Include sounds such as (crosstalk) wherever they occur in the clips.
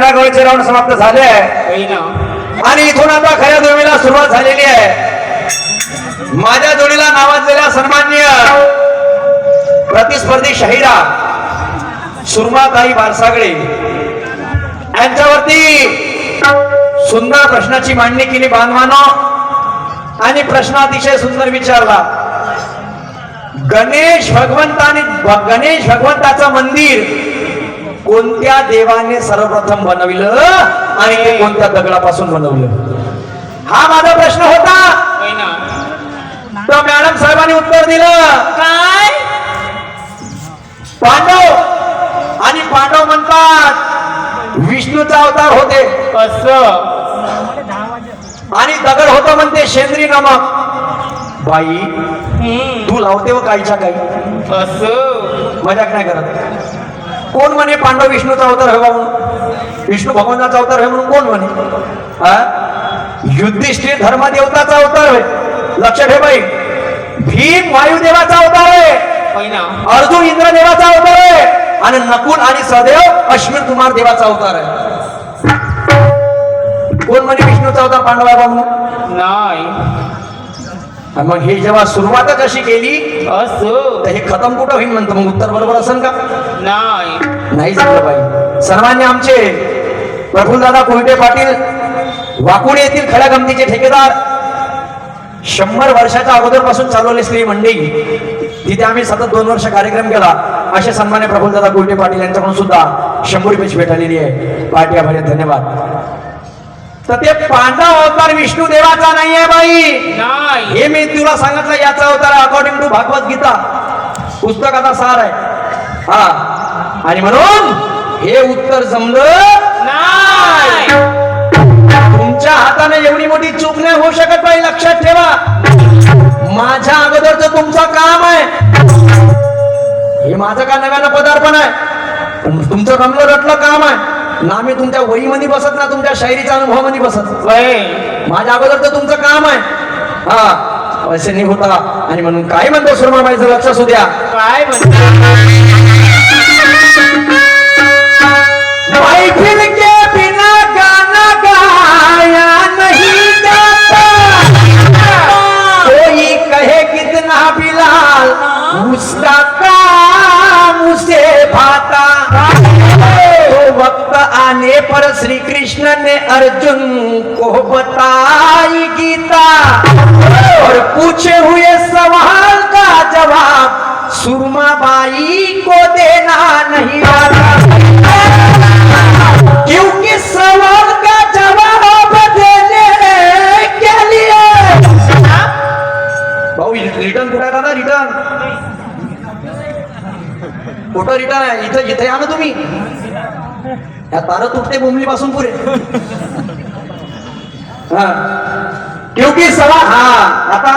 रणगावचे round समाप्त झाले आहे. आणि इथून आता खऱ्या जोडीला सुरुवात झालेली आहे. माझ्या जोडीला नावाजलेल्या सन्माननीय प्रतिस्पर्धी शाहिरा सुरमाताई बारसागळे. यांच्यावरती सुंदर प्रश्नाची मांडणी केली बांधवानो आणि प्रश्न अतिशय सुंदर विचारला. गणेश भगवंताने गणेश भगवंताचं मंदिर कोणत्या देवाने सर्वप्रथम बनविलं आणि ते कोणत्या दगडापासून बनवलं? हा माझा प्रश्न होता. तर मॅडम साहेबांनी उत्तर दिलं. काय? पांडव. आणि पांडव म्हणतात विष्णूचा अवतार होते. असं आणि दगड होतं म्हणते शेंद्री नमक बाई तू लावते व काहीच्या काही. असं मजाक नाही करत. कोण म्हणे पांडव विष्णूचा अवतार हवा म्हणून? विष्णू भगवानाचा अवतार आहे म्हणून कोण म्हणे? युद्धिष्ठिर धर्मदेवताचा अवतार आहे लक्ष ठेव बाई. भीम वायुदेवाचा अवतार आहे अर्जुन इंद्रदेवाचा अवतार आहे आणि नकुल आणि सदैव अश्विन कुमार देवाचा अवतार आहे कोण म्हणे विष्णूचा अवतार पांडवा म्हणून? नाही. आणि मग हे जेव्हा सुरुवातच अशी केली असं? तर हे खतम कुठं होईल म्हणतो? मग उत्तर बरोबर असेल का? नाही. नाही झालं पाहिजे सर्वांनी आमचे प्रफुल्लदादा कोयटे पाटील वाकुडे येथील खड्या गमतीचे ठेकेदार शंभर वर्षाच्या अगोदरपासून चालवले श्री मंडई तिथे आम्ही सतत दोन वर्ष कार्यक्रम केला. असे सन्मान्य प्रफुल्लदादा कोयटे पाटील यांच्याकडून सुद्धा शंभर रुपयाची भेट आलेली आहे. पार्टी आभारी धन्यवाद. तर ते पांडव अवतार विष्णू देवाचा नाहीये बाई. नाही. हे मी तुला सांगितलं याचा अवतार अकॉर्डिंग टू भागवत गीता पुस्तकाचा सार आहे. हा. आणि म्हणून हे उत्तर जमलं नाही. तुमच्या हाताने एवढी मोठी चूक नाही होऊ शकत बाई लक्षात ठेवा. माझ्या अगोदरच तुमचं काम आहे. हे माझं का नव्यानं पदार्पण आहे? पण तुमचं रमलं रटलं काम आहे. ना मी तुमच्या वहीमध्ये बसत ना तुमच्या शायरीच्या अनुभवामध्ये बसत. माझ्या अगोदर तर तुमचं काम आहे. हा असे नाही होता आणि म्हणून काय म्हणतो सुरमाबाईचं लक्ष असू द्या. काय म्हणता? उसका काम उसे भाता। आने पर श्री कृष्ण ने अर्जुन को बताई गीता। और पूछे हुए सवाल का जवाब, सुरमा बाई को देना नहीं आता। क्योंकि सवाल का जवाब आप देने के लिए। रिटर्न कुठे दादा? रिटर्न कुठं रिटर्न आहे इथं इथे या ना तुम्ही। या तार तुटते बोंबली पासून पुरे हा. क्योंकि सवाल हाँ आता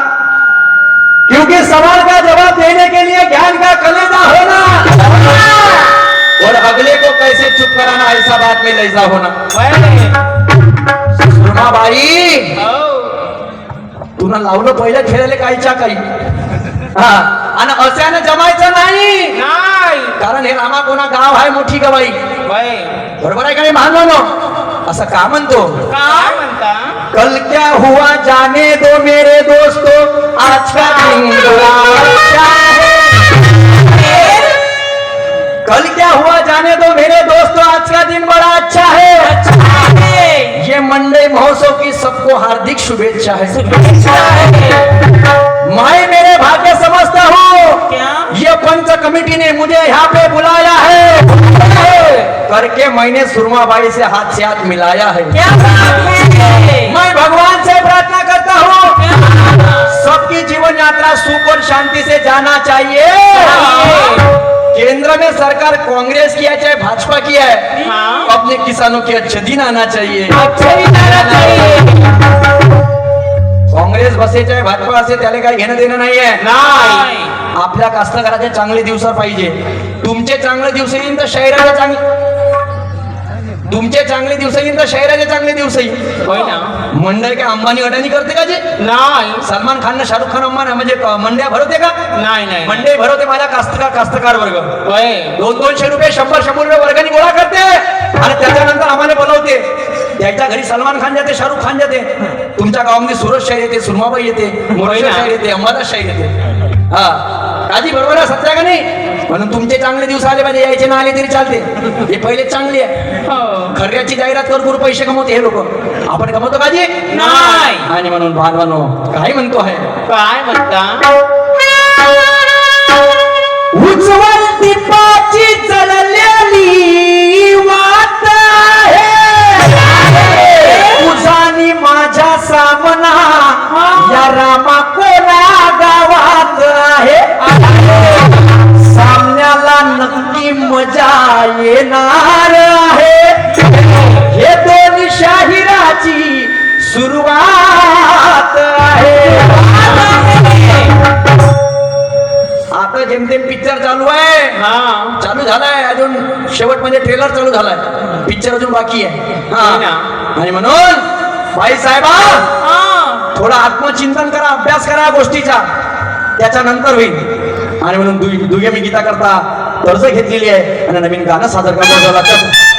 क्योंकि सवाल का जवाब देने के लिए ज्ञान का कलेजा होना और अगले को कैसे चुप कराना ऐसा बात में लैजा होना? बाई हो तुला लावलं पहिल्या खेळायला काहीच्या काही. हा. आणि अशाने जमायचं नाही. नाही. कारण हे रामा कोणा गाव आहे मोठी गवाई. वय बरोबर आहे का नाही महान असं का म्हणतो? काय म्हणता? कल क्या हुआ जाने दो मेरे दोस्तों आज का दिन अच्छा है? कल क्या हुआ जाने दो मेरे दोस्तों आज का दिन बड़ा अच्छा है। अच्छा है ये मंडे महोत्सव की सबको हार्दिक शुभेच्छा है। मैं मेरे भाग्य समझता हूँ। क्या? ये पंच कमेटी ने मुझे यहाँ पे बुलाया है। करके मैंने सुरमा बाई से हाथ से हाथ मिलाया है। क्या मैं भगवान से प्रार्थना करता हूँ। सबकी जीवन यात्रा सुख और शांति से जाना चाहिए। केंद्र में सरकार कांग्रेस की है चाहे भाजपा की है हाँ। अपने किसानों के अच्छे दिन आना चाहिए। अच्छा जाना चाहिए। काँग्रेस बसे चाहे भाजपा असे त्याला काही घेणं देणं नाहीये नाही। आपल्या कास्तकाराचे चांगले दिवस पाहिजे. तुमचे चांगले दिवस येईल तर शहराचे चांगले तुमचे चांगले दिवस येईल तर शहराचे चांगले दिवस येईल ना? मंडळ काय अंबानी अडाणी करते का जे? नाही. सलमान खान शाहरुख खान अंबानी म्हणजे मंड्या भरवते का? नाही नाही. मंडे भरवते माझ्या कास्तकार कास्तकार वर्ग. दोन दोनशे रुपये शंभर शंभर रुपये वर्गाने गोळा करते. आणि त्याच्यानंतर आम्हाला बोलवते. त्याच्या घरी सलमान खान जाते शाहरुख खान जाते. तुमच्या गावामध्ये सुरज शाही येते सुरमाबाई येते (laughs) मोरेश्वर शाही येते अंबादास शाही येते. हा. काजी बरोबर आहे सत्या का नाही? म्हणून तुमचे चांगले दिवस आले पाहिजे यायचे ना आले तरी चालते. हे पहिले चांगले आहे. हो. खर्याची जाहिरात करून पैसे कमवते हे लोक. आपण कमवतो का जी नाही. आणि म्हणून बांधवानो काय म्हणतो आहे? काय म्हणता? दीपाची मजा येणार आहे. हे दोन शाहिराची सुरुवात आहे. आता जेमतेम पिक्चर चालू आहे. हा. चालू झालाय. अजून शेवट म्हणजे ट्रेलर चालू झालाय. पिक्चर अजून बाकी आहे. हो. आणि म्हणून भाई साहेबा हा. थोडं आत्मचिंतन करा अभ्यास करा गोष्टीचा. त्याच्यानंतर होईल. आणि म्हणून दुय्यमी गीता करता. कर्ज घेतलेली आहे. आणि नवीन गाणं सादर करण्याचं लक्षात